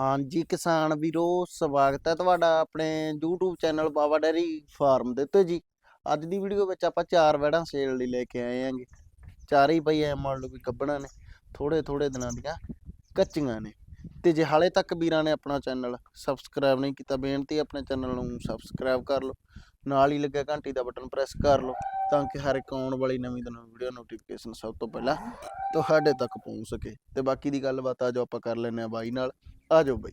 ਹਾਂਜੀ, ਕਿਸਾਨ ਵੀਰੋ, ਸਵਾਗਤ ਹੈ ਤੁਹਾਡਾ ਆਪਣੇ YouTube channel Baba dairy farm ਦੇ ਉੱਤੇ ਜੀ। ਅੱਜ ਦੀ ਵੀਡੀਓ ਵਿੱਚ ਆਪਾਂ ਚਾਰ ਵੈੜਾਂ ਸੇਲ ਲਈ ਲੈ ਕੇ ਆਏ ਆਂਗੇ ਚਾਰੇ ਹੀ ਪਈ ਐ, ਮੰਨ ਲਓ ਵੀ ਕੱਢਣਾ ਨੇ ਥੋੜੇ ਥੋੜੇ ਦਿਨਾਂ ਦੀਆਂ ਕੱਚੀਆਂ ਨੇ। ਤੇ ਜੇ ਹਾਲੇ ਤੱਕ ਵੀਰਾਂ ਨੇ ਆਪਣਾ ਚੈਨਲ ਸਬਸਕ੍ਰਾਈਬ ਨਹੀਂ ਕੀਤਾ, ਬੇਨਤੀ ਆਪਣੇ ਚੈਨਲ ਨੂੰ ਸਬਸਕ੍ਰਾਈਬ ਕਰ ਲਓ। ਨਾਲ ਹੀ ਲੱਗਿਆ ਘੰਟੀ ਦਾ ਬਟਨ ਪ੍ਰੈਸ ਕਰ ਲਓ, ਤਾਂ ਕਿ ਹਰ ਇੱਕ ਆਉਣ ਵਾਲੀ ਨਵੀਂ ਤੋਂ ਨਵੀਂ ਵੀਡੀਓ ਨੋਟੀਫਿਕੇਸ਼ਨ ਸਭ ਤੋਂ ਪਹਿਲਾਂ ਤੁਹਾਡੇ ਤੱਕ ਪਹੁੰਚ ਸਕੇ। ਤੇ ਬਾਕੀ ਦੀ ਗੱਲਬਾਤ ਆ ਜੋ ਆਪਾਂ ਕਰ ਲੈਨੇ ਆ ਬਾਈ ਨਾਲ। ਆ ਜਾਓ ਬਾਈ।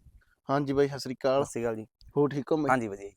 ਹਾਂਜੀ ਬਾਈ ਸਤਿ ਸ੍ਰੀ ਅਕਾਲ। ਸਤਿ ਸ਼੍ਰੀ ਅਕਾਲ ਜੀ। ਹੋ ਠੀਕ ਹੋ ਬਾਈ? ਹਾਂਜੀ ਵਧੀਆ ਜੀ।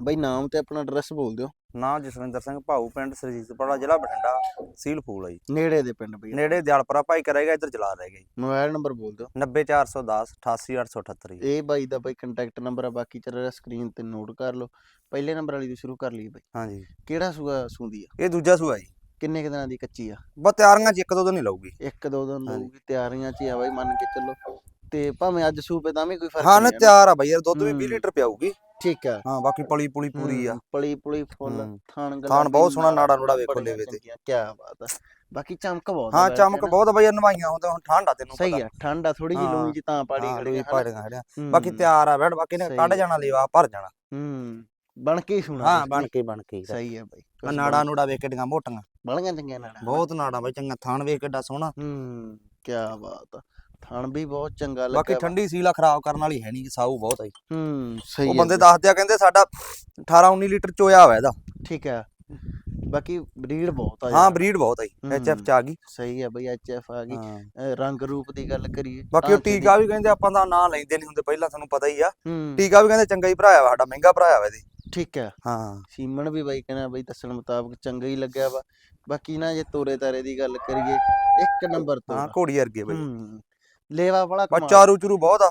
ਬਾਈ ਨਾਮ ਤੇ ਆਪਣਾ ਐਡਰੈਸ ਬੋਲ ਦਿਓ। ਨਾਮ ਜਸਵਿੰਦਰ ਸਿੰਘ ਭਾਊ ਪਿੰਡ ਸਰਜੀਤਪੁਰਾ ਜ਼ਿਲ੍ਹਾ ਬਠਿੰਡਾ ਸੀਲ ਫੂਲ ਆ ਜੀ। ਨੇੜੇ ਦੇ ਪਿੰਡ ਬਈ। ਨੇੜੇ ਦਿਆਲਪੁਰਾ ਭਾਈ ਕਰੇਗਾ ਇੱਧਰ ਜਲਾ ਰਹਿ ਗਿਆ ਜੀ। ਮੋਬਾਈਲ ਨੰਬਰ ਬੋਲ ਦਿਓ। 90410 88878 ਜੀ। ਇਹ ਬਾਈ ਦਾ ਬਾਈ ਕੰਟੈਕਟ ਨੰਬਰ ਆ ਬਾਕੀ ਚੱਲ ਰਿਹਾ ਸਕਰੀਨ ਤੇ ਨੋਟ ਕਰ ਲਓ। ਪਹਿਲੇ ਨੰਬਰ ਵਾਲੀ ਤੋਂ ਸ਼ੁਰੂ ਕਰ ਲਈਏ ਬਾਈ। ਹਾਂਜੀ। ਕਿਹੜਾ ਸੂਆ ਸੂੰਦੀ ਆ? ਇਹ ਦੂਜਾ ਸੂਆ ਜੀ। ਕਿੰਨੇ ਕੁ ਦਿਨਾਂ ਦੀ ਕੱਚੀ ਆ? ਬਸ ਤਿਆਰੀਆਂ ਚ ਇੱਕ ਦੋ ਦਿਨ ਹੀ ਲਊਗੀ। ਇੱਕ ਦੋ ਦਿਨ। ਲਊਗੀ ਤਿਆਰੀਆਂ ਚ ਹੀ ਆ ਬਾਈ ਮੰਨ ਕੇ ਚੱਲੋ। ਤੇ ਭਾਵੇਂ ਅੱਜ ਸੂਪੇ ਤਾਂ ਵੀ ਕੋਈ ਫ਼ਰਕ ਹਾਂ ਨਾ ਨਹੀਂ ਹੈ ਤਿਆਰ ਆ ਬਈ ਯਾਰ ਦੁੱਧ ਵੀ 20 ਹੂੰ। ਲੀਟਰ ਪਿਆਊਗੀ। ਠੀਕ ਆ ਹਾਂ ਬਾਕੀ ਪਲੀ ਪੁਲੀ ਪੂਰੀ ਆ। ਪਲੀ ਪੁਲੀ ਫੁੱਲ ਹੂੰ। ਥਾਣ ਥਾਣ ਬਹੁਤ ਸੋਹਣਾ ਨਾੜਾ ਨੂੜਾ ਵੇਖੋ ਲੇਵੇ ਤੇ। ਕੀ ਬਾਤ ਆ ਬਾਕੀ ਚਮਕ ਬਹੁਤ ਆ ਹਾਂ ਵੈਸੇ ਚਮਕ ਨਾ। ਬਹੁਤ ਆ ਬਈ ਯਾਰ ਨਵਾਈਆਂ ਹੁੰਦੇ ਹੁਣ ਠੰਡ ਆ ਤੈਨੂੰ ਪਤਾ। ਸਹੀ ਆ ਠੰਡ ਆ ਥੋੜੀ ਜਿਹੀ ਹਾਂ, ਜੀ ਤਾਂ ਪਾੜੀ ਹਾਂ ਖੜੀ ਲੋਈ ਪਾੜੀਆਂ ਖੜਿਆ। ਬਾਕੀ ਤਿਆਰ ਆ ਬੈਠ ਬਾਕੀ ਨੇ ਸਹੀ ਕੱਢ ਆ। ਜਾਣਾ ਲੇਵਾ ਭਰ ਜਾਣਾ। ਹੂੰ ਬਣ ਕੇ ਹੀ ਸੁਣਾ ਹਾਂ ਬਣ ਕੇ ਬਣ ਕੇ ਸਹੀ ਆ ਬਾਈ ਆ ਨਾੜਾ ਨੂੜਾ ਵੇਖ ਕਿੱਡੀਆਂ ਮੋਟੀਆਂ। ਬੜੀਆਂ ਚੰਗੀਆਂ ਨਾੜਾਂ। ਬਹੁਤ ਨਾੜਾ ਬਈ ਚੰਗਾ ਥਾਣ ਵੇਖ ਕਿੱਡਾ ਸੋਹਣਾ। ਹੂੰ ਕੀ ਬਾਤ ਆ। ਥਣ ਵੀ ਬਹੁਤ ਚੰਗਾ ਬਾਕੀ ਲੱਗਾ ਵਾ। ਠੰਡੀ ਸੀਲਾ ਖਰਾਬ ਕਰਨ ਵਾਲੀ ਹੈ ਨਹੀਂ ਸਾਊ ਬਹੁਤ ਆ ਜੀ। ਹੂੰ ਸਹੀ ਉਹ ਬੰਦੇ ਦੱਸਦੇ ਆ ਕਹਿੰਦੇ ਸਾਡਾ 18 19 ਲੀਟਰ ਚੋਇਆ ਹੋਇਆ ਇਹਦਾ। ਠੀਕ ਆ ਬਾਕੀ ਬਰੀਡ ਬਹੁਤ ਆ ਹਾਂ। ਬਰੀਡ ਬਹੁਤ ਆ ਜੀ ਐਚ ਐਫ ਹੂੰ। ਚ ਆ ਗਈ। ਸਹੀ ਆ ਬਈ ਐਚਐਫ ਆ ਗਈ। ਹਾਂ। ਰੰਗ ਰੂਪ ਦੀ ਗੱਲ ਕਰੀਏ ਬਾਕੀ ਉਹ ਟੀਕਾ ਵੀ ਕਹਿੰਦੇ ਆਪਾਂ ਦਾ ਨਾਂ ਲੈਂਦੇ ਨਹੀਂ ਹੁੰਦੇ ਪਹਿਲਾਂ ਤੁਹਾਨੂੰ ਪਤਾ ਹੀ ਆ। ਹੂੰ। ਟੀਕਾ ਵੀ ਕਹਿੰਦੇ ਚੰਗਾ ਹੀ ਭਰਾਇਆ ਵਾ ਸਾਡਾ ਮਹਿੰਗਾ ਭਰਾਇਆ ਵਾ ਇਹਦੇ। ਠੀਕ ਆ ਹਾਂ। ਸੀਮਨ ਵੀ ਬਾਈ ਕਹਿੰਦਾ ਬਈ ਦੱਸਣ ਮੁਤਾਬਕ ਚੰਗਾ ਹੀ ਲੱਗਿਆ ਵਾ। ਬਾਕੀ ਨਾ ਜੇ ਤੋਰੇ ਤਾਰੇ ਦੀ ਗੱਲ ਕਰੀਏ ਇੱਕ ਨੰਬਰ ਹਾਂ ਤੋਂ ਘੋੜੀ ਵਰਗੀ ਬਈ। ਹੂੰ। ਲੇਵਾ ਵਾਲਾ ਬਸ ਕਮਾਲ। ਚਾਰੂ ਚੁਰੂ ਬਹੁਤ ਆ।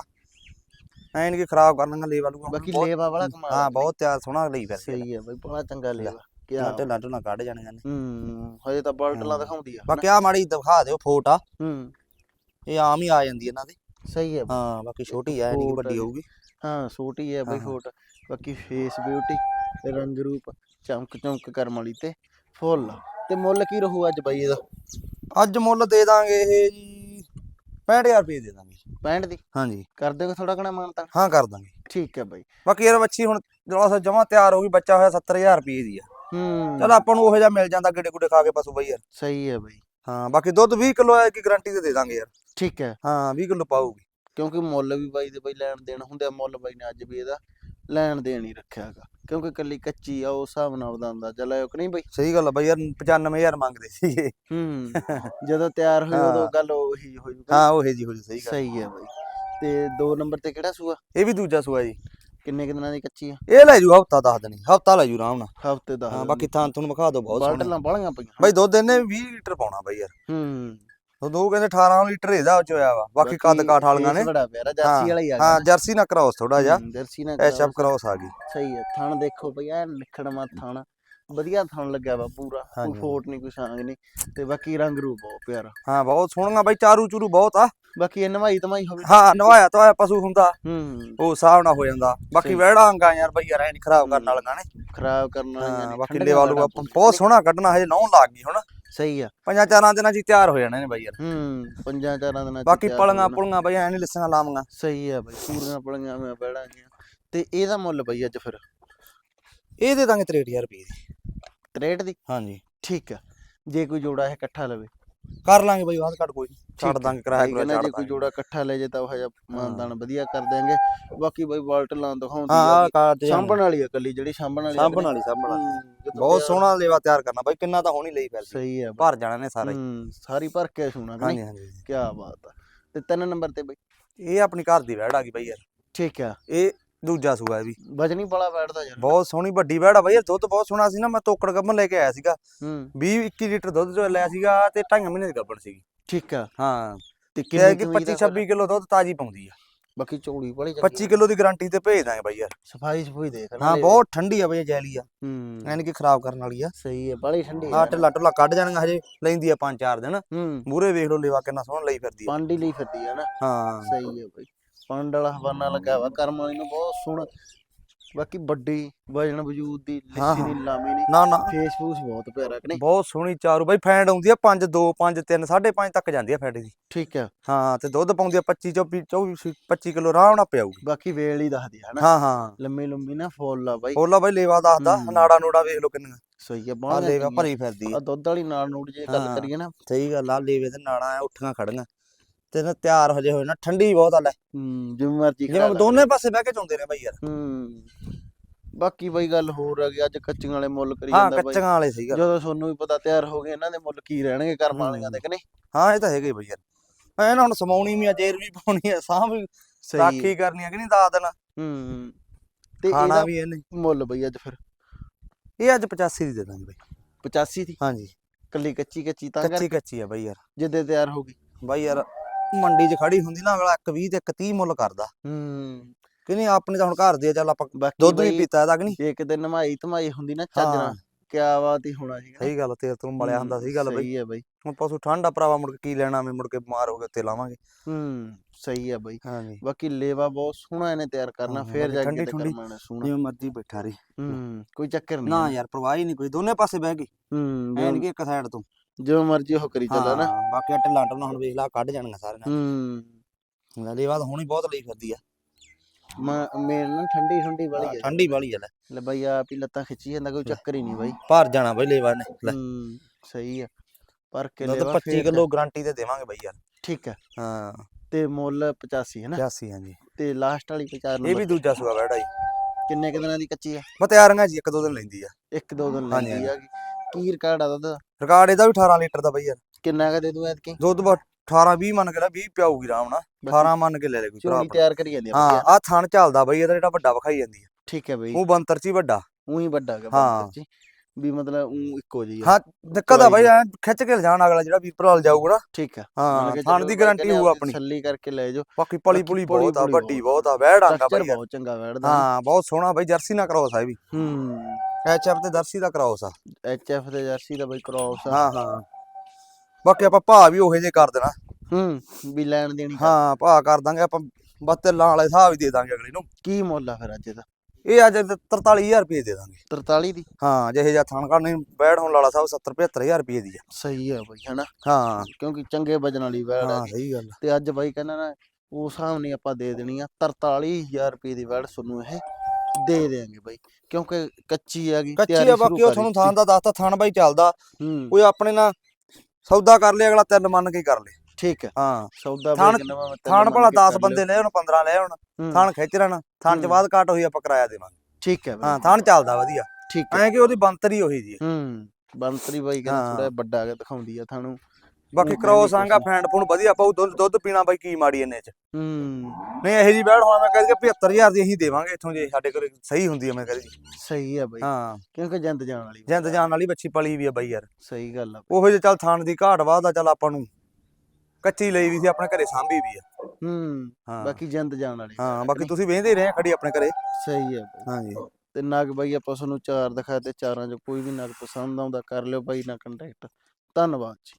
ਐਨ ਕਿ ਖਰਾਬ ਕਰਨਗਾ ਲੇਵਾ ਲੂਗਾ ਬਾਕੀ ਲੇਵਾ ਵਾਲਾ ਕਮਾਲ ਹਾਂ ਬਹੁਤ ਤਿਆਰ ਸੋਹਣਾ ਲਈ ਫਿਰ ਸਹੀ ਆ ਬਈ ਬੜਾ ਚੰਗਾ ਲੇਵਾ। ਕੀ ਢਿੱਲਾ ਢੁੱਲਾ ਕੱਢ ਜਾਣੀਆਂ ਨੇ ਹੂੰ ਹਜੇ ਤਾਂ ਬਲਟਲਾ ਹਾਂ। ਦਿਖਾਉਂਦੀ ਆ ਬਾਕੀ ਆ ਮਾੜੀ ਦਿਖਾ ਦਿਓ ਫੋਟ ਆ। ਹੂੰ। ਇਹ ਆਮ ਹੀ ਆ ਜਾਂਦੀ ਇਹਨਾਂ ਦੇ। ਸਹੀ ਆ। ਬਈ। ਹਾਂ ਬਾਕੀ ਛੋਟੀ ਆ ਨਹੀਂ ਫੋਟ ਵੱਡੀ ਆ। ਹੋਊਗੀ। ਹਾਂ ਛੋਟੀ ਹੈ ਬਈ ਹਾਂ। ਫੋਟ। ਬਾਕੀ ਫੇਸ ਬਿਊਟੀ ਰੰਗ ਰੂਪ ਚਮਕ ਚਮਕ ਕਰਮ ਵਾਲੀ ਤੇ ਫੁੱਲ। ਤੇ ਮੁੱਲ ਕੀ ਰਹੂ ਅੱਜ ਬਈ ਇਹਦਾ? ਅੱਜ ਮੁੱਲ ਦੇ ਦਾਂਗੇ ਇਹ ਜੀ 65000 ਰੁਪਏ ਦੇ ਦਾਂਗੇ। 65 ਦੀ? ਹਾਂਜੀ। ਕਰ ਦਿਓ ਥੋੜਾ ਘਣਾ ਮਾਨਤਾ ਹਾਂ ਕਰ ਦਾਂਗੇ। ਠੀਕ ਹੈ ਬਈ। ਬਾਕੀ ਯਾਰ ਬੱਚੀ ਹੁਣ ਜਿਹੜਾ ਸਾ ਜਮਾ ਤਿਆਰ ਹੋ ਗਈ ਬੱਚਾ ਹੋਇਆ 70000 ਰੁਪਏ ਦੀ ਆ। ਹੂੰ। ਚਲ ਆਪਾਂ ਨੂੰ ਉਹੋ ਜਿਹਾ ਮਿਲ ਜਾਂਦਾ ਗਿੱਡੇ ਗੁੱਡੇ ਖਾ ਕੇ ਪਸ਼ੂ ਬਈ ਯਾਰ। ਸਹੀ ਹੈ ਬਈ। ਹਾਂ ਬਾਕੀ ਦੁੱਧ 20 ਕਿਲੋ ਹੈ ਕਿ ਗਾਰੰਟੀ ਤੇ ਦੇ ਦਾਂਗੇ ਯਾਰ। ਠੀਕ ਹੈ। ਹਾਂ 20 ਕਿਲੋ ਪਾਊਗੀ। ਕਿਉਂਕਿ ਮੁੱਲ ਵੀ ਬਾਈ ਦੇ ਬਈ ਲੈਣ ਦੇਣ ਹੁੰਦੇ ਆ ਮੁੱਲ ਬਾਈ ਨੇ ਅੱਜ ਵੀ ਇਹਦਾ। ਲੈਣ ਦੇਣ ਹੀ ਰੱਖਿਆਗਾ ਕਿਉਂਕਿ ਕੱਲੀ ਕੱਚੀ ਆ ਉਸ ਹਿਸਾਬ ਨਾਲ ਉਹਦਾ ਅੰਦਾਜ਼ਾ ਲਾਇਓ ਕਿ ਨਹੀਂ ਬਈ? ਸਹੀ ਗੱਲ ਆ ਬਈ ਯਾਰ 95000 ਮੰਗਦੇ ਸੀਗੇ। ਹੂੰ ਜਦੋਂ ਤਿਆਰ ਹੋਈ ਉਦੋਂ। ਗੱਲ ਉਹੀ ਹੋਈ ਹਾਂ ਉਹੇ ਜੀ ਹੋ ਜੀ ਸਹੀ ਗੱਲ ਸਹੀ ਹੈ ਬਈ। ਤੇ ਦੋ ਨੰਬਰ ਤੇ ਕਿਹੜਾ ਸੂਆ? ਇਹ ਵੀ ਦੂਜਾ ਸੂਆ ਜੀ। ਕਿੰਨੇ ਕੁ ਦਿਨਾਂ ਦੀ ਕੱਚੀ ਆ? ਇਹ ਲੈ ਜੂ ਹਫਤਾ ਦੱਸ ਦੇਣੀ ਹਫਤਾ ਲੈ ਜੂ ਆਰਾਮ ਨਾਲ। ਹਫ਼ਤੇ ਦਾ ਹਾਂ ਬਾਕੀ ਥਾਂ ਤੁਹਾਨੂੰ ਵਿਖਾ ਦੋ ਬਹੁਤ ਸੋਹਣੇ। ਬਾਲਟਲਾਂ ਬਾਲੀਆਂ ਪਈਆਂ। ਬਈ ਦੁੱਧ ਇਹਨੇ 20 ਲੀਟਰ ਪਾਉਣਾ ਬਈ ਯਾਰ। ਹੂੰ। ਦੁੱਧ ਉਹ ਕਹਿੰਦੇ 18 ਲੀਟਰ ਇਹਦਾ ਚ ਹੋਇਆ ਵਾ ਬਾਕੀ ਕੱਦ ਕਾਠ ਵਾਲੀਆਂ ਨੇ। ਬੜਾ ਪਿਆਰਾ ਜਰਸੀ ਵਾਲਾ ਹੀ ਆ ਹਾਂ ਜਰਸੀ ਨਾ ਕਰਾਉਸ ਥੋੜਾ ਜਿਹਾ। ਜਰਸੀ ਨਾ ਐਚ ਐਫ ਕਰਾਉਸ ਆ ਗਈ। ਸਹੀ ਹੈ ਥਣ ਦੇਖੋ ਭਈ ਐ ਲਿਖੜਮਾ ਥਣ। ਵਧੀਆ ਥਣ ਲੱਗਿਆ ਵਾ ਪੂਰਾ ਕੋਈ। ਫੋਟ ਨਹੀਂ ਕੋਈ ਸਾਂਗ ਨਹੀਂ ਤੇ ਬਾਕੀ ਰੰਗ ਰੂਪ ਬਹੁਤ ਪਿਆਰਾ। ਹਾਂ ਬਹੁਤ ਸੋਹਣੀਆਂ ਬਈ ਚਾਰੂ ਚੂਰੂ ਬਹੁਤ ਆ। ਬਾਕੀ ਇਹ ਨਵਾਈ ਤਮਾਈ ਹੋਵੇ। ਹਾਂ ਨਵਾਇਆ ਤਾਂ ਪਸ਼ੂ ਹੁੰਦਾ ਹੂੰ। ਉਹ ਹਿਸਾਬ ਨਾਲ ਹੋ ਜਾਂਦਾ। ਬਾਕੀ ਸਹੀ। ਵਹਿੜਾ ਅੰਗਾ ਯਾਰ ਬਈ ਯਾਰ ਐ ਨਹੀਂ ਖਰਾਬ ਕਰਨ ਵਾਲੀਆਂ ਨੇ। ਖਰਾਬ ਕਰਨ ਨੇ, ਬਾਕੀ ਲੇਵਾ ਵਾਲਾਂ ਬਹੁਤ ਸੋਹਣਾ ਕੱਢਣਾ ਹਜੇ ਨੌ ਲੱਗ ਗਈ ਹੁਣ। ਸਹੀ ਆ। ਪੰਜਾਂ ਚਾਰਾਂ ਦਿਨਾਂ ਚ ਹੀ ਤਿਆਰ ਹੋ ਜਾਣੇ ਨੇ ਬਈ ਯਾਰ। ਹੂੰ ਪੰਜਾਂ ਚਾਰਾਂ ਦਿਨਾਂ ਚ ਬਾਕੀ ਤਿਆਰ ਪਲੀਆਂ ਜਾਣਾ। ਪੁਲੀਆਂ ਬਈ ਐ ਨਹੀਂ ਲਿਸੀਆਂ ਲਾਵਾਂਗਾ। ਸਹੀ ਆ ਬਈ ਪੂਰੀਆਂ ਪਲੀਆਂ ਮੈਂ ਬੈੜਾਂਗੀਆਂ ਤੇ ਇਹਦਾ ਮੁੱਲ ਬਈ ਅੱਜ ਫਿਰ? ਇਹ ਦੇ ਦਾਂਗੇ 63000 ਰੁਪਏ ਦੀ। 63 ਦੀ? ਹਾਂਜੀ। ਠੀਕ ਆ ਜੇ ਕੋਈ ਜੋੜਾ ਇਹ ਇਕੱਠਾ ਲਵੇ। ਕਰ ਲਾਂਗੇ ਬਈ ਬਾਅਦ ਘੱਟ ਕੋਈ ਨੀ। ਠੀਕ ਛੱਡ ਹੈ। ਦਾਂਗੇ ਕਿਰਾਇਆ ਹੈ ਕਿਰਾਇਆ ਜੇ ਕੋਈ ਦਾਂਗੇ। ਜੋੜਾ ਇਕੱਠਾ ਲੈ ਜੇ ਤਾਂ ਉਹ ਜਿਹਾ ਮਾਨਦਾਨ ਵਧੀਆ ਕਰ ਦੇਣਗੇ ਬਾਕੀ ਬਈ ਬਾਲਟ ਲਾਂ ਦਿਖਾਉਂਦੀ ਹਾਂ ਆ ਆਹ ਕਾਰ ਤੇ ਸਾਂਭਣ ਵਾਲੀ ਆ ਕੱਲੀ ਜਿਹੜੀ ਸਾਂਭਣ ਵਾਲੀ ਆ ਸਾਂਭਣ ਵਾਲੀ ਸਾਂਭਣ ਵਾਲੀ। ਨਹੀਂ? ਹੂੰ, ਬਹੁਤ ਸੋਹਣਾ ਲੇਵਾ ਤਿਆਰ ਕਰਨਾ ਬਾਈ ਕਿੰਨਾ ਤਾਂ ਹੋਣੀ ਲਈ ਫਿਰ ਸਹੀ ਆ। ਭਰ ਜਾਣਾ ਨੇ ਸਾਰਾ। ਹੀ ਹੂੰ ਸਾਰੀ ਭਰ ਕੇ ਸੁਣਾ ਕਿ ਹਾਂਜੀ ਨਹੀਂ? ਹਾਂਜੀ। ਕੀ ਬਾਤ ਆ। ਤੇ ਤਿੰਨ ਨੰਬਰ ਤੇ ਬਈ? ਇਹ ਆਪਣੀ ਘਰ ਦੀ ਵੈੜ ਆ ਗਈ ਬਾਈ ਯਾਰ। ਠੀਕ ਆ। ਇਹ ਦੂਜਾ ਸੂਆ ਇਹ ਵੀ। ਵਜਨੀ ਬੜਾ ਬੈਠਦਾ ਯਾਰ। ਬਹੁਤ ਸੋਹਣੀ ਵੱਡੀ ਆ ਬਾਈ ਦੁੱਧ ਬਹੁਤ ਸੋਹਣਾ ਸੀ ਨਾ ਮੈਂ ਤੋਕੜ ਗੱਭਣ ਲੈ ਕੇ ਆਇਆ ਸੀਗਾ। ਹੂੰ। 20 21 ਲੀਟਰ ਦੁੱਧ ਜੋ ਲਿਆ ਸੀਗਾ ਤੇ 2.5 ਮਹੀਨੇ ਦੀ ਗੱਭਣ ਸੀਗੀ। ਠੀਕ ਆ। ਹਾਂ। ਤੇ ਕਿੰਨੀ ਕਿ ਕੁ 25 26 ਕਿਲੋ ਦੁੱਧ ਤਾਜੀ ਪਾਉਂਦੀ ਆ। ਬਾਕੀ ਚੌੜੀ ਬੜੀ 25 ਕਿਲੋ ਦੀ ਗਾਰੰਟੀ ਤੇ ਭੇਜ ਦਾਂਗੇ ਬਾਈ ਯਾਰ। ਸਫ਼ਾਈ ਸਫੂਈ ਦੇਖ ਹਾਂ। ਬਹੁਤ ਠੰਡੀ ਆ ਬਈ ਜੈਲੀ ਆ। ਹੂੰ। ਐਨ ਕਿ ਖਰਾਬ ਕਰਨ ਵਾਲੀ ਆ। ਸਹੀ ਆ ਬੜੀ ਠੰਡੀ ਆ। ਢਿੱਲਾ ਢੁੱਲਾ ਕੱਢ ਜਾਣਗਾ ਹਜੇ ਲੈਂਦੀ ਆ 5-4 ਦਿਨ। ਹੂੰ। ਮੂਰੇ ਵੇਖ ਲਓ ਲੇਵਾ ਕਿੰਨਾ ਸੋਹਣਾ ਲਈ ਫਿਰਦੀ ਆ। ਪਾਂਡੀ ਲਈ ਫਿਰਦੀ ਆ ਨਾ। ਹਾਂ। ਸਹੀ ਹੈ ਬਈ। ਪੰਡ ਵਾਲਾ ਹਵਾਨਾ ਲੱਗਾ ਵਾ ਕਰਮ ਵਾਲੀ ਨੂੰ ਬਹੁਤ ਸੋਹਣਾ ਬਾਕੀ ਵੱਡੀ ਵਜਨ ਵਜੂਦ ਦੀ ਹਾਂ, ਲਿੱਸੀ ਦੀ ਲਾਮੀ ਨਹੀਂ। ਨਾ ਨਾ। ਫੇਸ ਫੂਸ ਬਹੁਤ ਪਿਆਰਾ ਕਿ ਨਹੀਂ? ਬਹੁਤ ਸੋਹਣੀ ਚਾਰੂ ਬਾਈ ਫੈਂਡ ਆਉਂਦੀ ਆ 5 2 5 3 5.5 ਤੱਕ ਜਾਂਦੀ ਆ ਫੈਂਡ ਦੀ। ਠੀਕ ਆ। ਹਾਂ ਤੇ ਦੁੱਧ ਪਾਉਂਦੀ ਆ 25 24 24 25 ਕਿਲੋ ਆਰਾਮ ਨਾਲ ਪਿਆਊਗੀ। ਬਾਕੀ ਵੇਲ ਹੀ ਦੱਸਦੀ ਹੈ ਨਾ ਹਾਂ ਹਾਂ। ਲੰਮੀ ਲੰਮੀ ਨਾ ਫੁੱਲ ਆ ਬਾਈ। ਬੋਲਾ ਬਾਈ ਲੇਵਾ ਦੱਸਦਾ ਹੂੰ। ਨਾੜਾ ਨੂੜਾ ਵੇਖ ਲਓ ਕਿੰਨਾ ਸਹੀ ਆ ਆ ਬਹੁਤ ਲੇਵਾ ਭਰੀ ਫਿਰਦੀ ਆ। ਆ ਦੁੱਧ ਵਾਲੀ ਨਾਲ ਨੂੜ ਜੇ ਗੱਲ ਹਾਂ। ਕਰੀਏ ਨਾ। ਸਹੀ ਗੱਲ ਆ ਲੇਵੇ ਤੇ ਨਾੜਾਂ ਉੱਠੀਆਂ ਖੜੀਆਂ। ਤੇ ਨਾ ਤਿਆਰ ਹਜੇ ਹੋਏ ਨਾ ਠੰਡੀ ਬਹੁਤ ਆ ਲੈ। ਹੂੰ ਜਿਵੇਂ ਮਰਜ਼ੀ ਖਾ ਜਿਵੇਂ। ਦੋਨੇ ਪਾਸੇ ਬਹਿ ਕੇ ਚੋਂਦੇ ਨੇ ਬਾਈ ਯਾਰ। ਹੂੰ ਬਾਕੀ ਬਾਈ ਗੱਲ ਹੋਰ ਆ ਗਈ ਅੱਜ ਕੱਚੀਆਂ ਵਾਲੇ ਮੁੱਲ ਕਰੀ ਹਾਂ ਜਾਂਦਾ ਬਾਈ। ਕੱਚੀਆਂ ਵਾਲੇ ਸਹੀ ਗੱਲ ਜਦੋਂ ਤੁਹਾਨੂੰ ਵੀ ਪਤਾ ਤਿਆਰ ਹੋ ਗਏ ਇਹਨਾਂ ਦੇ ਮੁੱਲ ਕੀ ਰਹਿਣਗੇ ਕਰਮ ਹੂੰ। ਵਾਲਿਆਂ ਦੇ ਕਿ ਨਹੀਂ? ਹਾਂ ਇਹ ਤਾਂ ਹੈਗੇ ਬਈ ਯਾਰ। ਐ ਨਾ ਹੁਣ ਸਮਾਉਣੀ ਵੀ ਆ ਜੇਰ ਵੀ ਪਾਉਣੀ ਆ ਸਾਹ ਵੀ ਸਹੀ। ਰਾਖੀ ਕਰਨੀ ਆ ਕਿ ਨਹੀਂ ਦੱਸ ਦੇਣਾ ਹੂੰ ਤੇ ਇਹਦਾ ਵੀ ਇਹਨੇ। ਮੁੱਲ ਬਈ ਅੱਜ ਫਿਰ? ਇਹ ਅੱਜ 85 ਦੀ ਦੇ ਦਾਂਗੇ ਬਾਈ। 85 ਦੀ? ਹਾਂਜੀ। ਕੱਲੀ ਕੱਚੀ ਕੱਚੀ ਤਾਂ ਕੱਚੀ ਕੱਚੀ ਆ ਬਾਈ ਯਾਰ। ਜਿੱਦੇ ਤਿਆਰ ਹੋ ਗਈ। ਬਾਈ ਯਾਰ ਮੰਡੀ 'ਚ ਖੜੀ ਹੁੰਦੀ ਨਾ ਅਗਲਾ 1 20 ਤੇ 1 30 ਮੁੱਲ ਕਰਦਾ। ਹੂੰ। ਕਿ ਨਹੀਂ ਆਪਣੀ ਤਾਂ ਹੁਣ ਘਰ ਦੀ ਆ ਚੱਲ ਆਪਾਂ ਦੁੱਧ ਵੀ ਬਈ ਪੀਤਾ ਇਹਦਾ ਕਿ ਨਹੀਂ? ਜੇ ਕਿਤੇ ਨਮਾਈ ਧਮਾਈ ਹੁੰਦੀ ਨਾ ਚੱਜ। ਨਾਲ ਕਿਆ ਬਾਤ ਹੀ ਹੋਣਾ ਸੀਗਾ ਸਹੀ ਗੱਲ ਤੇਲ ਤੋਂ ਮਲਿਆ ਹੁੰਦਾ ਸਹੀ ਗੱਲ ਬਾਈ। ਸਹੀ ਹੈ ਬਈ। ਹੁਣ ਪਸ਼ੂ ਠੰਡਾ ਭਰਾਵਾ ਮੁੜ ਕੇ ਕੀ ਲੈਣਾ ਮੈਂ ਮੁੜ ਕੇ ਬਿਮਾਰ ਹੋ ਕੇ ਉੱਤੇ ਲਾਵਾਂਗੇ। ਹੂੰ ਸਹੀ ਹੈ ਬਈ। ਹਾਂਜੀ। ਬਾਕੀ ਲੇਵਾ ਬਹੁਤ ਸੋਹਣਾ ਇਹਨੇ ਤਿਆਰ ਕਰਨਾ ਫੇਰ ਜਾ ਕੇ ਤੇ ਠੰਡੀ। ਕਰਮਾਂ ਨੇ ਸੋਹਣਾ। ਜਿਵੇਂ ਮਰਜ਼ੀ ਬੈਠਾ ਰਹੀ। ਹੂੰ ਕੋਈ ਚੱਕਰ ਨਹੀਂ। ਨਾ ਯਾਰ ਪਰਵਾਹ ਹੀ ਨਹੀਂ ਕੋਈ ਦੋਨੇ ਪਾਸੇ ਬਹਿ ਗਈ। ਹੂੰ ਐਨ ਕਿ ਇੱਕ ਸਾਈਡ ਤੋਂ। ਜਿਵੇਂ ਮਰਜ਼ੀ ਉਹ ਕਰੀ ਚੱਲਦਾ ਨਾ। ਹਾਂ ਬਾਕੀ ਟੱਲਾਂ ਟੱਲਾਂ ਹੁਣ ਵੇਖ ਲਾ ਕੱਢ ਜਾਣੀਆਂ ਸਾਰੀਆਂ ਹੂੰ। ਨਾਲੇ ਬਾਅਦ ਹੁਣੀ ਬਹੁਤ ਲਈ ਫਿਰਦੀ ਆ। ਮੇਰ ਨਾ ਠੰਡੀ ਠੰਡੀ ਵਾਲੀ ਹੈ ਠੰਡੀ ਵਾਲੀ ਆ ਲੈ। ਲੈ ਬਈ ਆਪ ਹੀ ਲੱਤਾਂ ਖਿੱਚੀ ਜਾਂਦਾ ਕੋਈ ਚੱਕਰ ਹੀ ਨਹੀਂ ਬਾਈ। ਭਰ ਜਾਣਾ ਬਈ ਲੇਵਾ ਨੇ ਲੈ। ਹੂੰ ਸਹੀ ਆ। ਪਰ ਕਿ ਦੁੱਧ ਲੇਵਾ 25 ਕਿਲੋ ਗਾਰੰਟੀ ਤੇ ਦੇਵਾਂਗੇ ਬਈ ਯਾਰ। ਠੀਕ ਹੈ ਹਾਂ। ਤੇ ਮੁੱਲ 85 ਹੈ ਨਾ? 85 ਹਾਂਜੀ। ਤੇ ਲਾਸਟ ਵਾਲੀ 50 ਇਹ ਵੀ ਨੰਬਰ ਦੂਜਾ ਸੂਆ ਬੈੜਾ ਜੀ। ਕਿੰਨੇ ਕੁ ਦਿਨਾਂ ਦੀ ਕੱਚੀ ਆ? ਮੈਂ ਤਿਆਰੀਆਂ ਜੀ ਇੱਕ ਦੋ ਦਿਨ ਲੈਂਦੀ ਆ। ਇੱਕ ਦੋ ਦਿਨ ਹਾਂਜੀ, ਲੈਂਦੀ ਆ ਕੀ ਰਿਕਾਰਡ ਆ ਦੁੱਧ? ਦਾ? ਰਿਕਾਰਡ ਇਹਦਾ ਵੀ 18 ਲੀਟਰ ਦਾ ਬਈ ਯਾਰ। ਕਿੰਨਾ ਕ ਦੇ ਦੂੰ ਐਤਕੀ? ਦੁੱਧ ਬਾ 18 20 ਮੰਨ ਕੇ ਲੈ 20 ਪਿਆਊਗੀ ਆਰਾਮ ਨਾਲ। 18 ਮੰਨ ਕੇ ਲੈ ਲੈ ਕੋਈ ਝੋਲੀ। ਤਿਆਰ ਕਰੀ ਜਾਂਦੀ ਆ ਹਾਂ। ਆ ਥਣ ਚੱਲਦਾ ਬਈ ਇਹਦਾ ਜਿਹੜਾ ਵੱਡਾ ਵਿਖਾਈ ਜਾਂਦੀ ਆ। ਠੀਕ ਹੈ ਬਈ। ਉਹ ਬੰਤਰ ਚ ਹੀ ਵੱਡਾ। ਉਹੀ ਵੱਡਾ ਗਾ ਹਾਂ। ਬੰਦਰ ਚ ਵੀ ਮਤਲਬ ਉਹ ਇੱਕੋ ਜਿਹੀ ਆ। ਹਾਂ ਦਿੱਕਤ ਆ ਬਈ ਐਂ ਖਿੱਚ ਕੇ ਲਿਜਾਣ ਅਗਲਾ ਜਿਹੜਾ ਵੀਰ ਭਰਾ ਜਾਊਗਾ ਨਾ। ਠੀਕ ਆ। ਹਾਂ ਥਣ ਦੀ ਗਾਰੰਟੀ ਹੋਊ ਆਪਣੀ। ਤਸੱਲੀ ਕਰਕੇ ਲੈ ਜਾਓ। ਬਾਕੀ ਪਲੀ ਪੁਲੀ ਬਹੁਤ ਆ ਵੱਡੀ ਬਹੁਤ। ਆ ਵਹਿੜ ਆਂਗਾ ਬਈ। ਬਹੁਤ ਚੰਗਾ ਵੜਦਾ ਹਾਂ ਬਹੁਤ ਸੋਹਣਾ ਬਈ ਜਰਸੀ ਨਾ ਕਰਾਓ ਸਾਹਿਬ ਹੂੰ। ਐਚਐਫ ਤੇ ਜਰਸੀ ਦਾ ਕਰਾਓ ਸਾ। ਐਚ ਐਫ ਤੇ ਜਰਸੀ ਦਾ ਬਈ ਕ੍ਰੋਸ ਆ ਹਾਂ ਹਾਂ। ਬਾਕੀ ਆਪਾਂ ਭਾ ਵੀ ਉਹੇ ਜੇ ਕਰ ਦੇਣਾ। ਹੂੰ ਵੀ ਲੈਣ ਦੇਣੀ ਕਰ- ਹਾਂ ਭਾ ਕਰ ਦਾਂਗੇ ਆਪਾਂ ਬੱਤਲਾਂ ਵਾਲੇ ਹਿਸਾਬ ਹੀ ਦੇ ਦਾਂਗੇ ਅਗਲੇ ਨੂੰ। ਕੀ ਮੁੱਲ ਆ ਫਿਰ ਅੱਜ ਦਾ? ਇਹ ਅੱਜ 43000 ਰੁਪਏ ਦੇ ਦਾਂਗੇ। 43 ਦੀ? ਹਾਂ ਜਿਹੇ ਜਾਂ ਥਣ ਕਰਨੀ ਬੈੜ ਹੁਣ ਲਾਲਾ ਸਾਹਿਬ 70 75000 ਰੁਪਏ ਦੀ ਆ। ਸਹੀ ਆ ਬਈ ਹਨਾ? ਹਾਂ। ਕਿਉਂਕਿ ਚੰਗੇ ਵਜਨ ਵਾਲੀ ਵੈੜ ਹੈ ਸਹੀ ਗੱਲ ਆ। ਤੇ ਅੱਜ ਬਾਈ ਕਹਿੰਦਾ ਨਾ ਉਸ ਹਿਸਾਬ ਨਹੀਂ ਆਪਾਂ ਦੇ ਦੇਣੀ ਆ 43000 ਰੁਪਏ ਦੀ ਵੈੜ ਤੁਹਾਨੂੰ ਇਹ। ਦੇ ਦੇਾਂਗੇ ਬਾਈ ਕਿਉਂਕਿ ਕੱਚੀ ਹੈਗੀ ਕੱਚੀ ਤਿਆਰੀ ਆ ਸ਼ੁਰੂ ਬਾਕੀ ਉਹ ਕਰ ਤੁਹਾਨੂੰ ਦਿੱਤੀ। ਥਾਂ ਦਾ ਦੱਸਤਾ ਥਣ ਬਾਈ ਚੱਲਦਾ। ਹੂੰ। ਕੋਈ ਆਪਣੇ ਨਾਲ ਸੌਦਾ ਕਰ ਲਿਆ ਅਗਲਾ ਤਿੰਨ ਮੰਨ ਕੇ ਕਰ ਲੇ ਠੀਕ ਹੈ। ਹਾਂ। ਸੌਦਾ ਥਾਣ- ਕਹਿੰਦਾ ਮੈਂ ਤਿੰਨ ਥਣ ਮੰਨ ਭਲਾ ਕੇ 10 ਕਰ ਬੰਦੇ ਲੈ ਹੁਣ 15 ਲੈ ਹੁਣ ਹੂੰ, ਥਣ ਖਿੱਚ ਲੈਣਾ ਥਣ ਚ ਹੂੰ। ਬਾਅਦ ਘਾਟ ਹੋਈ ਆਪਾਂ ਕਿਰਾਇਆ ਦੇਵਾਂਗੇ। ਠੀਕ ਹੈ ਹਾਂ ਥਣ ਚੱਲਦਾ ਵਧੀਆ। ਠੀਕ ਹੈ। ਐਂ ਕਿ ਉਹਦੀ ਬੰਤਰ ਉਹੀ ਜੀ ਹੈ। ਹੂੰ ਬੰਤਰੀ ਬਾਈ ਕਹਿੰਦਾ ਹਾਂ। ਥੋੜਾ ਵੱਡਾ ਕੇ ਦਿਖਾਉਂਦੀ ਆ ਤੁਹਾਨੂੰ। ਬਾਕੀ ਕ੍ਰੋਸ ਆਂਗਾ ਫੈਂਡ ਫੂਡ ਵਧੀਆ ਪਾਉ ਦੁੱਧ ਦੁੱਧ ਪੀਣਾ ਬਾਈ ਕੀ ਮਾੜੀ ਇਹਨੇ ਚ। ਹੂੰ। ਨਹੀਂ ਇਹੋ ਜੀ ਬੈੜ ਹੋਣਾ ਮੈਂ ਕਹਿੰਦਾ 75000 ਦੀ ਅਸੀਂ ਦੇਵਾਂਗੇ ਇੱਥੋਂ ਜੇ ਸਾਡੇ ਕੋਲ ਸਹੀ ਹੁੰਦੀ ਹੈ ਮੈਂ ਕਹਿੰਦੀ ਸਹੀ ਆ ਬਾਈ। ਹਾਂ। ਕਿਉਂਕਿ ਜਿੰਦ ਜਾਣ ਵਾਲੀ ਜਿੰਦ ਜਾਨ ਵਾਲੀ ਬੱਚੀ ਪਲੀ ਵੀ ਆ ਬਾਈ ਯਾਰ। ਸਹੀ ਗੱਲ ਆ। ਉਹੋ ਜੇ ਚੱਲ ਥਾਣ ਦੀ ਘਾਟ ਵਾਦਾ ਚੱਲ ਆਪਾਂ ਨੂੰ। ਕੱਚੀ ਲਈ ਵੀ ਸੀ ਆਪਣੇ ਘਰੇ ਸਾਂਭੀ ਵੀ ਆ। ਹੂੰ। ਹਾਂ। ਬਾਕੀ ਜਿੰਦ ਜਾਣ ਵਾਲੀ ਹਾਂ ਬਾਕੀ ਤੁਸੀਂ ਵੇਖਦੇ ਰਹੇ ਖੜੀ ਆਪਣੇ ਘਰੇ। ਸਹੀ ਆ ਬਾਈ। ਹਾਂਜੀ। ਤੇ ਨਗ ਬਾਈ ਆਪਾਂ ਤੁਹਾਨੂੰ ਚਾਰ ਦਿਖਾਏ ਤੇ ਚਾਰਾਂ ਚੋਂ ਕੋਈ ਵੀ ਨਗ ਪਸੰਦ ਆਉਂਦਾ ਕਰ ਲਿਓ ਬਾਈ ਨਾਲ ਕੰਟੈਕਟ ਧੰਨਵਾਦ ਜੀ।